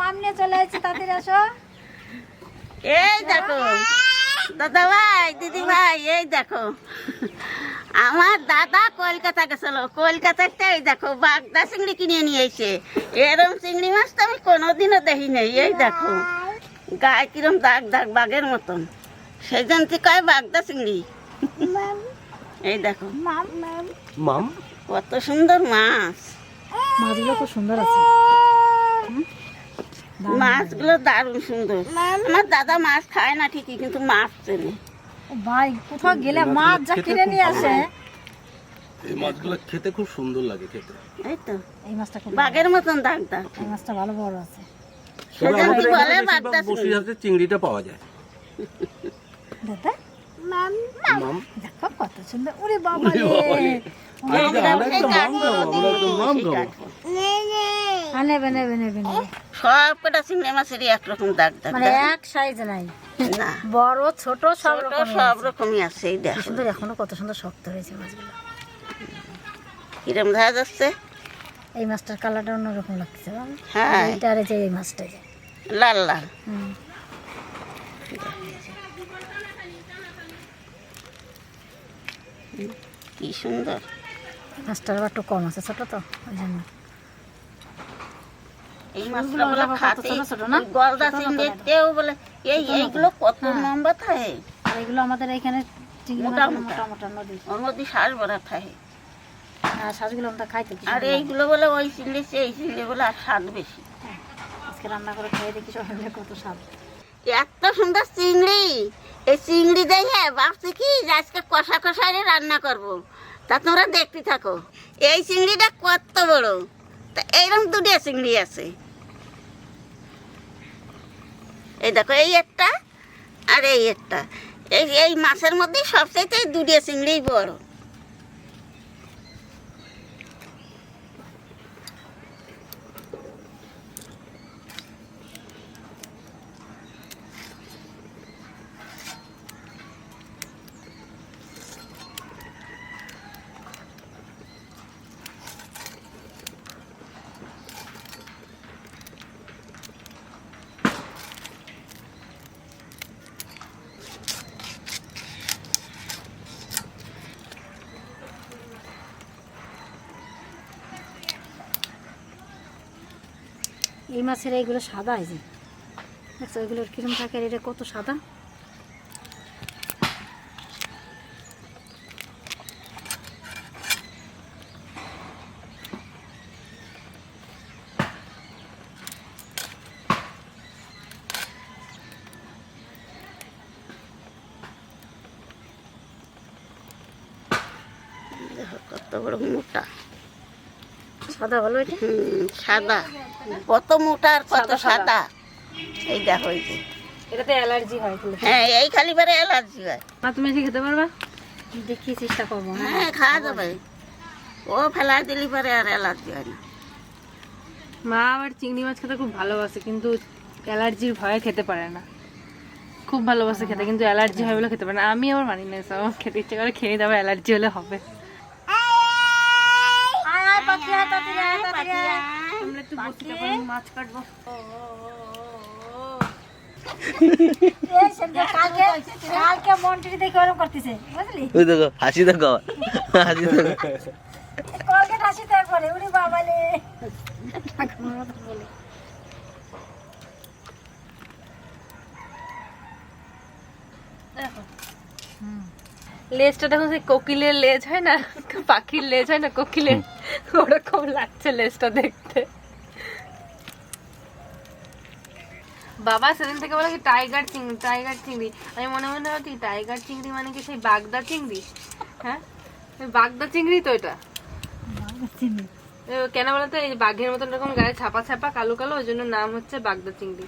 মাম নিয়ে চলে এসেছি তাদের আসো এই দেখো দাদা ভাই দিদি ভাই এই দেখো। আমার দাদা কলকাতা গেছিল। কলকাতাতে এই দেখো বাগদা চিংড়ি কিনে নিয়ে এসে। এরম চিংড়ি মাছ তো আমি কোনোদিনও দেখি নাই এই দেখো। গায়ে কিরম দাগ দাগ বাঘের মতন। সেই জন্য কয় বাগদা চিংড়ি? এই দেখো। মাম মাম। মাম? কত সুন্দর মাছ। মাছগুলো খুব সুন্দর আছে। মাছগুলো দারুণ সুন্দর। আমার দাদা মাছ খায় না ঠিকই কিন্তু মাছ চেনে। ভাই কোথাও গেলে মাছ যা কিনে নিয়ে আসে। এই মাছগুলো খেতে খুব সুন্দর লাগে খেতে। এই তো। এই মাছটা খুব বাঘের মতন দাগ দাগ এই মাছটা ভালো বড় আছে। তবে সেজন্য কি বলে বাগদা চিংড়ি চিংড়িটা পাওয়া যায়। দাদা? মাম দেখো কত সুন্দর। ওরে বাবা রে। আমরা মাম আমরা মাম খাব নেবে নেবে। সব কটা চিংড়ি মাছেরই একরকম দাগ দাগ মানে এক সাইজ নাই। না। বড় ছোট সব রকম সব রকমই আছে এই দেখো। সুন্দর এখনও কত সুন্দর শক্ত হয়েছে মাছগুলো। কিরম দেখা যাচ্ছে? এই মাছটার কালারটা অন্যরকম লাগছে হ্যাঁ। এইটা আর এই মাছটা লাল লাল। হুম। কি সুন্দর। মাছটার একটু কম আছে ছোট তো ওই জন্য। এই মাছগুলো? গলদা বলে এই এইগুলো কত লম্বা থাকে আর এগুলো আমাদের এখানে মোটা মোটা। ওর মধ্যে শ্বাস ভরা থাকে আমরা খাইতে আর এইগুলো বলে ওই চিংড়ি এই চিংড়ি বলে আর স্বাদ বেশি। আজকে রান্না করে খেয়ে দেখি সবাই কত স্বাদ। এত সুন্দর চিংড়ি! এই চিংড়ি দেখে ভাবছি কি আজকে কষা কষারে রান্না করব। তা তোমরা দেখতে থাকো। এই চিংড়িটা কত বড়। তা এইরকম দুটো চিংড়ি আছে। এই দেখো, এই একটা আর এই একটা। এই এই মাছের মধ্যে সবচাইতে দুটিয়া দুটো চিংড়ি বড়। এই মাছের এইগুলো সাদা এই যে। দেখছ এগুলোর কিরম থাকে আর এটা কত সাদা? দেখো কত বড় মোটা। সাদা হলো এটা। সাদা। কত মোটা আর কত সাদা এই দেখো এই যে। এটাতে অ্যালার্জি হয় হ্যাঁ এই খালি বারে অ্যালার্জি হয়। মা তুমি এসে খেতে পারবা? দেখি চেষ্টা করব হ্যাঁ। হ্যাঁ খাওয়া যাবে। ও ফেলা দিলি পরে আর অ্যালার্জি হয় না। মা আবার চিংড়ি মাছ খেতে খুব ভালোবাসে কিন্তু অ্যালার্জির ভয়ে খেতে পারে না। খুব ভালোবাসে খেতে কিন্তু অ্যালার্জি হয় বলে খেতে পারে না। আমি আবার মানি না। আমার খেতে ইচ্ছে করে খেয়ে দেবো অ্যালার্জি হলে হবে। আমরা একটু বসি তারপর মাছ কাটবো। কালকে কালকে মন্টুরি দেখে ওরকম করতেছে বুঝলি? ওই দেখো হাসি দেখো হাসি দেখো। হাসি তো উনি বাবালে বলে লেজটা দেখো সেই কোকিলের লেজ হয় না? পাখির লেজ হয় না কোকিলের? ওরকম লাগছে লেজটা দেখতে। বাবা সেদিন থেকে বলে কি টাইগার চিংড়ি টাইগার চিংড়ি। আমি মনে মনে ভাবছি টাইগার চিংড়ি মানে কি সেই বাগদা চিংড়ি? হ্যাঁ? বাগদা চিংড়ি তো এটা। কেন বলতো এই বাঘের মতন এরকম গায়ে ছাপা ছাপা কালো কালো ওই জন্য নাম হচ্ছে বাগদা চিংড়ি।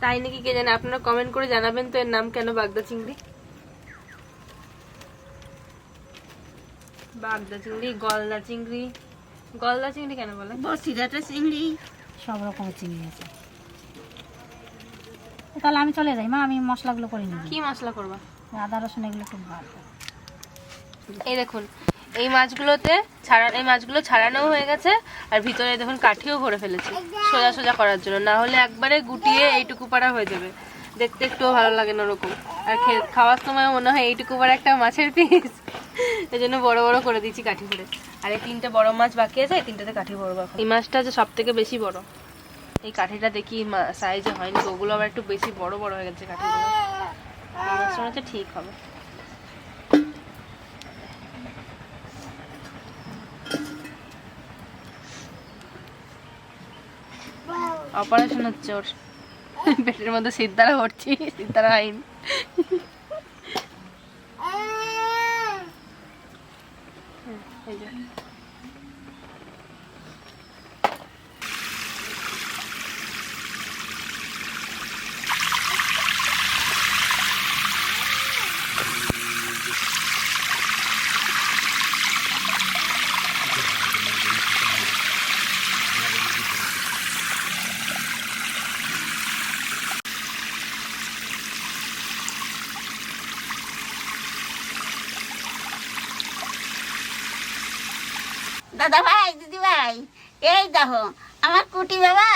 তাই নাকি কে জানে আপনারা কমেন্ট করে জানাবেন তো এর নাম কেন বাগদা চিংড়ি? বাগদা চিংড়ি গলদা চিংড়ি। গলদা চিংড়ি কেন বলে? বসিরাটা চিংড়ি। সব রকমের চিংড়ি আছে। তাহলে আমি চলে যাই মা আমি মশলাগুলো করে নিই। কি মশলা করবা? আদা রসুন এগুলো খুব ভালো এই দেখুন এই মাছগুলোতে ছাড়া এই মাছগুলো ছাড়ানো হয়ে গেছে আর ভিতরে দেখুন কাঠিও ভরে ফেলেছি। সোজা সোজা করার জন্য না হলে একবারে গুটিয়ে এইটুকু পাড়া হয়ে যাবে। দেখতে একটুও ভালো লাগে না ওরকম। আর খাওয়ার সময় মনে হয় এইটুকু পাড়া একটা মাছের পিস এই জন্য বড় বড় করে দিচ্ছি কাঠি ভরে। আর এই তিনটে বড় মাছ বাকি আছে, এই তিনটাতে কাঠি এখন। এই মাছটা যে সব থেকে বেশি বড়। এই কাঠিটা দেখি সাইজে হয়নি, তো ওগুলো আবার একটু বেশি বড় বড় হয়ে গেছে কাঠিগুলো। মাছটা ঠিক হবে। অপারেশন হচ্ছে ওর। পেটের মধ্যে সিদ্ধারা হচ্ছি সিদ্ধারা আইন। এই যে। দাদা ভাই দিদি ভাই এই দেখো আমার কুটি বাবা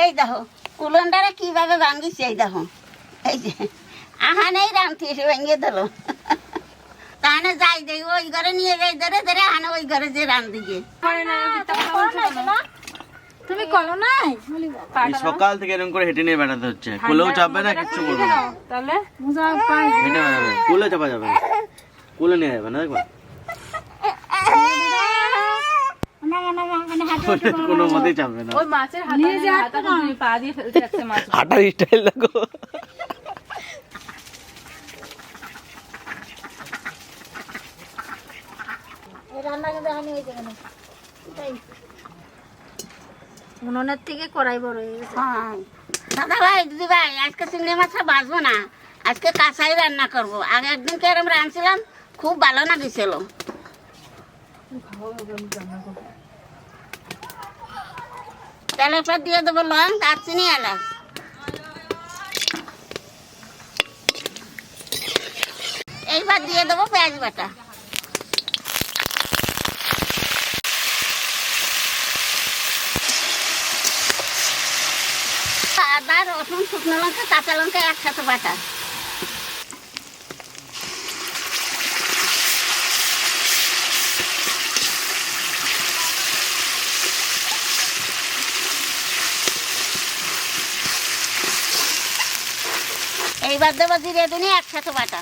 এই দেখো কুলন্ডারে কীভাবে ভাঙ্গিছে এই দেখো। এই যে আহানেই রামতি এসে ভেঙে দিল। তাহলে যাই দেই ওই ঘরে নিয়ে যাই ধরে ধরে আহানে ওই ঘরে যে রান দিকে। তুমি করো নাই? সকাল থেকে এরকম করে হেঁটে নিয়ে বেড়াতে হচ্ছে। কোলেও চাপবে না কিচ্ছু করবে না। তাহলে মুজা হেঁটে বেড়াবে। কোলে চাপা যাবে কোলে নিয়ে যাবে না দেখবা না না না মানে হাত কোলে কোনো মতেই চাপবে না। ওই মাছের হাতা হাতা তুমি পা দিয়ে ফেলতে যাচ্ছে মাছ। হাঁটার স্টাইল দেখো। রান্না কিন্তু আমি ওই জায়গায় না। তাই উনুনের থেকে কড়াই বড় হয়ে গেছে। হ্যাঁ। দাদা ভাই দিদি ভাই আজকে চিংড়ি মাছটা বাঁচবো না। আজকে কাঁচাই রান্না করব। আগে একদিন রাঁধছিলাম খুব ভালো না দিছিল। তেলের পর দিয়ে দেবো লং দারচিনি এলাচ। এইবার দিয়ে দেবো পেঁয়াজ বাটা। আদা, রসুন, শুকনো লঙ্কা, কাঁচা লঙ্কা, একসাথে বাটা। এইবার দেবো জিরে দুনি একসাথে বাটা।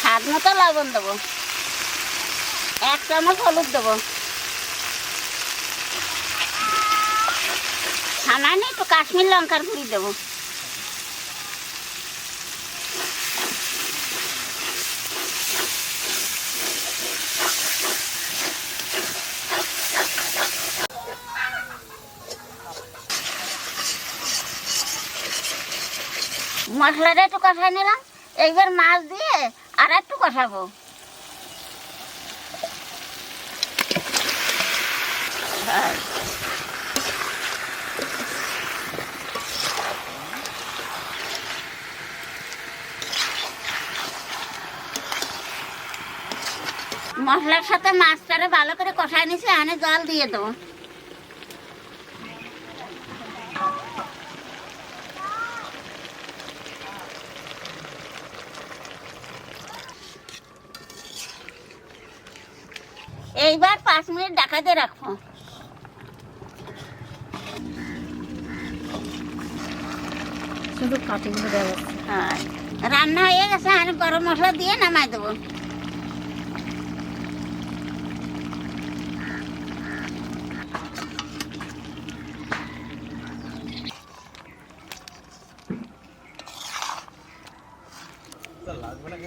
স্বাদ মতো লবণ দেবো। এক চামচ হলুদ দেবো। সামান্য একটু কাশ্মীর লঙ্কার গুঁড়ি দেবো। মশলাটা একটু কষাই নিলাম। এইবার মাছ দিয়ে আর একটু কষাবো। মশলার সাথে মাছটারে ভালো করে কষাই নিছি আনে জল দিয়ে দেবো। এইবার পাঁচ মিনিট ডাকাতে রাখব। শুধু যাচ্ছে হ্যাঁ রান্না হয়ে গেছে আর গরম মশলা দিয়ে নামাই দেবো। এটা মাথা নাকি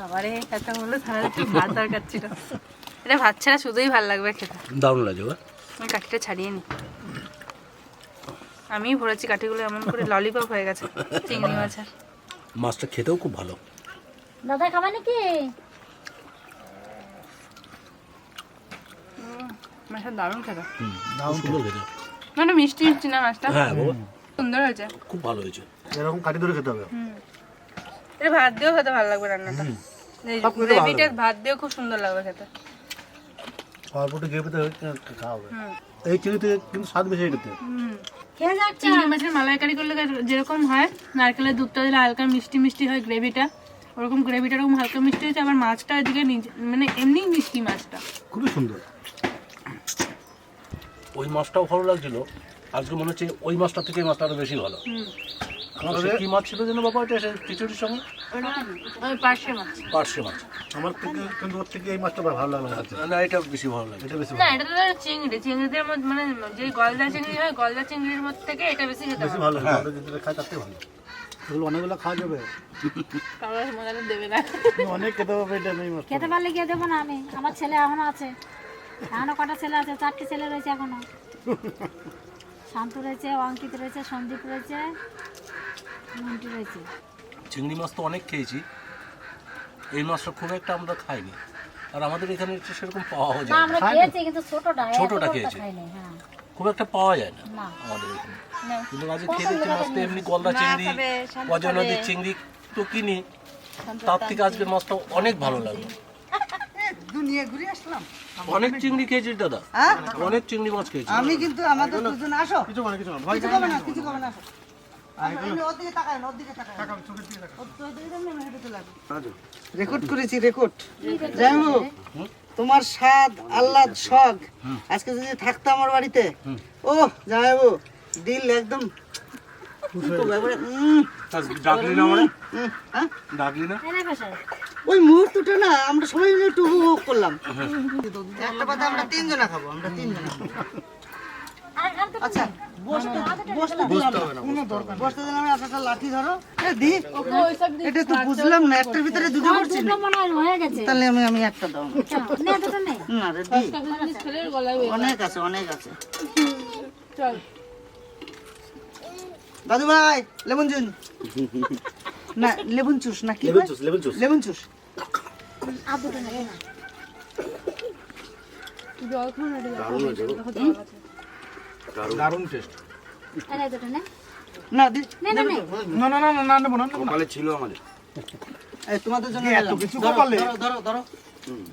বাবারে এত বলল তাহলে একটু ভাত দরকার ছিল এটা ভাত ছাড়া শুধুই ভালো লাগবে খেতে। দারুণ লাগে আমি কাঠিটা ছাড়িয়ে নি। আমি ভরেছি কাঠিগুলো এমন করে ললিপপ হয়ে গেছে চিংড়ি মাছের মাছটা খেতেও খুব ভালো। দাদা খাবে নাকি? মাছটা দারুণ খেতে। সুন্দর খেতে। মানে মিষ্টি মিষ্টি না মাছটা? হ্যাঁ সুন্দর হয়েছে। খুব ভালো হয়েছে। এরকম কাটি ধরে খেতে হবে। এটা ভাত দিয়েও খেতে ভালো লাগবে রান্নাটা। গ্রেভিটা ভাত দিয়েও খুব সুন্দর লাগবে খেতে। অল্পটা গ্রেভিতে খাওয়া এই চিংড়িতে কিন্তু স্বাদ বেশি এটাতে চিংড়ি মাছের মালাইকারি করলে যেরকম হয় নারকেলের দুধটা দিলে হালকা মিষ্টি মিষ্টি হয় গ্রেভিটা। ওরকম গ্রেভিটা ওরকম হালকা মিষ্টি হয়েছে আবার মাছটা এদিকে নিজে মানে এমনি মিষ্টি মাছটা। খুবই সুন্দর। ওই মাছটাও ভালো লাগছিল। আজকে মনে হচ্ছে ওই মাছটা থেকে মাছটা আরও বেশি ভালো। আমাদের কি মাছ ছিল যেন বাবা? এটা খিচুড়ির সঙ্গে? পার্শে মাছ। পার্শে মাছ। আমার থেকে কিন্তু ওর থেকে এই মাছটা ভালো লাগল না এটা বেশি ভালো লাগে। এটা বেশি না এটা তো চিংড়ি। চিংড়িদের মধ্যে মানে যে গলদা চিংড়ি হয় গলদা চিংড়ির মধ্যে থেকে এটা বেশি খেতে বেশি ভালো ভালো লাগে আমরা যেটা খাই তাতে ভালো এগুলো অনেকগুলো খাওয়া যাবে। মজাটা দেবে না। অনেক খেতে হবে এটা নেই খেতে পারলে গিয়ে দেবো না আমি। আমার ছেলে এখনও আছে। এখনও কটা ছেলে আছে? চারটে ছেলে রয়েছে এখনও। শান্ত রয়েছে অঙ্কিত রয়েছে সন্দীপ রয়েছে। চিংড়ি মাছ তো অনেক খেয়েছি। এই মাছটা খুব একটা আমরা খাইনি। আর আমাদের এখানে সেরকম পাওয়াও যায় না আমরা খেয়েছি কিন্তু ছোটটা ছোটটা খেয়েছি। হ্যাঁ। খুব একটা পাওয়া যায় না না। আমাদের এখানে। কিন্তু আজকে খেয়ে দেখছি মাছটা এমনি গলদা চিংড়ি অজয় নদীর চিংড়ি তো কিনি। তার থেকে আজকের মাছটা অনেক ভালো লাগল। অনেক চিংড়ি খেয়েছিস দাদা। অনেক চিংড়ি মাছ খেয়েছি আমি কিন্তু আমাদের দুজন আসো। কিছু মানে কিছু না ভয় কিছু করবে না কিছু করবে না আসো? রেকর্ড করেছি রেকর্ড। যাই হোক তোমার স্বাদ আহ্লাদ শখ। আজকে যদি থাকতো আমার বাড়িতে ও যাই হোক দিল একদম মানে হ্যাঁ? এনে বসে। ওই মুহূর্তটা না আমরা সবাই মিলে একটু উপভোগ করলাম। একটা কথা আমরা তিনজনা খাব আমরা তিনজনা আচ্ছা বসতে বসতে দিলাম না। বসতে দিলাম না, একটা লাঠি ধরো। এ, দি এটা তো বুঝলাম না একটার ভিতরে দুটো করছি তাহলে আমি আমি একটা দাও। চলো, নে দুটো নে না রে অনেক আছে অনেক আছে। দাদু ভাই লেমন জুস না লেবুন চুস না কি লেবুন জুস লেবুন চুস। দারুণ। টেস্ট এনে দুটো নে। না দি নে নে নে। না না না না না না না। ছিল আমাদের। এই তোমাদের জন্য এত কিছু কপালে? ধরো ধরো ধরো।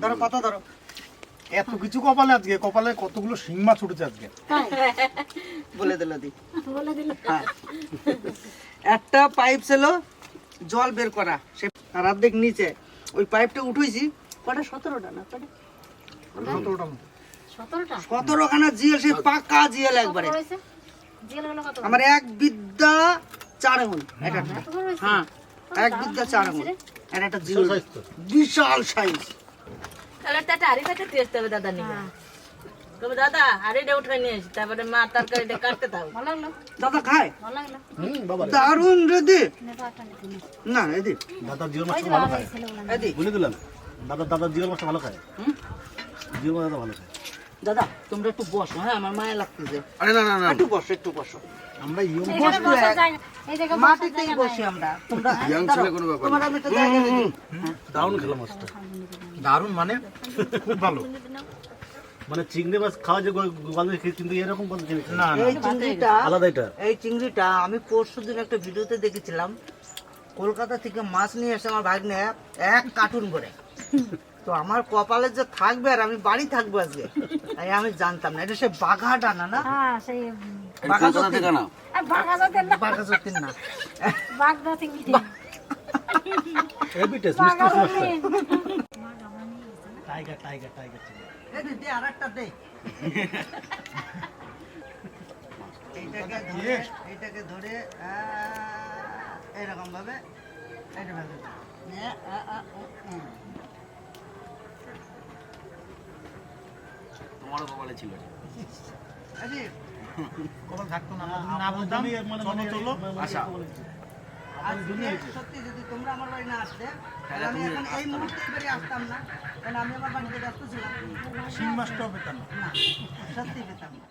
ধরো পাতা ধরো। এত কিছু কপালে আজকে? কপালে কতগুলো শিং মাছ উঠেছে আজকে? বলে দিল দি। বলে দিল। হ্যাঁ। একটা পাইপ ছিল জল বের করা। সে আর অর্ধেক নিচে। ওই পাইপটা উঠেছি। কটা? সতেরোটা না? কটা? সতেরোটা সতেরো খানা জিএল সেই পাকা জিএল একবারে। আমার এক বিদ্যা চার আঙুল বড় হয়েছে? হ্যাঁ এক বিদ্যা চার আঙুল আর একটা জিএল। বিশাল সাইজ তাহলে টেস্ট হবে দাদা নিবে তবে দাদা আড়িটা উঠে নিয়ে এসে তারপরে মা তরকারিটা কাটতে থাকো ভালো লাগল? দাদা খায়? ভালো লাগল? হুম বাবা রেদি নে রেদি দাদা ভালো খায়। ছেলেগুলো। রেদি বলে দিলাম। দাদা দাদা জিওল মাছটা ভালো খায়। জিওল মাছ দাদা ভালো খায়। দাদা তোমরা একটু বসো হ্যাঁ? আমার মায়া লাগতেছে। আরে না না না। একটু বসো একটু বসো। আমরা ইয়ং এই জায়গা মাটিতেই বসি আমরা। তোমরা ইয়াং ছেলে কোনো ব্যাপার তোমার আমি একটা জায়গা দিই। দারুণ মাছটা দারুণ মানে খুব ভালো। মানে চিংড়ি মাছ খাওয়া যে কিন্তু এরকম গন্ধ চিংড়ি না। এই চিংড়িটা আলাদা এটা এই চিংড়িটা আমি পরশু দিন একটা ভিডিওতে দেখেছিলাম। কলকাতা থেকে মাছ নিয়ে এসে আমার ভাগ্নে এক কার্টুন করে। তো আমার কপালে যে থাকবে আর আমি বাড়ি থাকব আজকে তাই আমি জানতাম না। এটা সে বাঘা ডানা না? হ্যাঁ না বাঘা যাতে না। বাঘা সত্যি না। বাঘদা চিংড়ি হেভি টেস্ট বাঘা মিষ্টি বলে। টাইগার টাইগার টাইগার দে, দে আর একটা দে। এইটাকে ধরে এইটাকে ধরে এরকম ভাবে এটা ভাবে তোমারও কপালে ছিল আরে, কপাল থাকতো না। না বলতাম চলো চলো। আশা সত্যি যদি তোমরা আমার বাড়ি না আসতে তাহলে আমি এখন এই মুহূর্তে এই আসতাম না। কারণ আমি আমার বাড়িতে ব্যস্ত ছিলাম। পেতাম না। না সত্যি পেতাম না।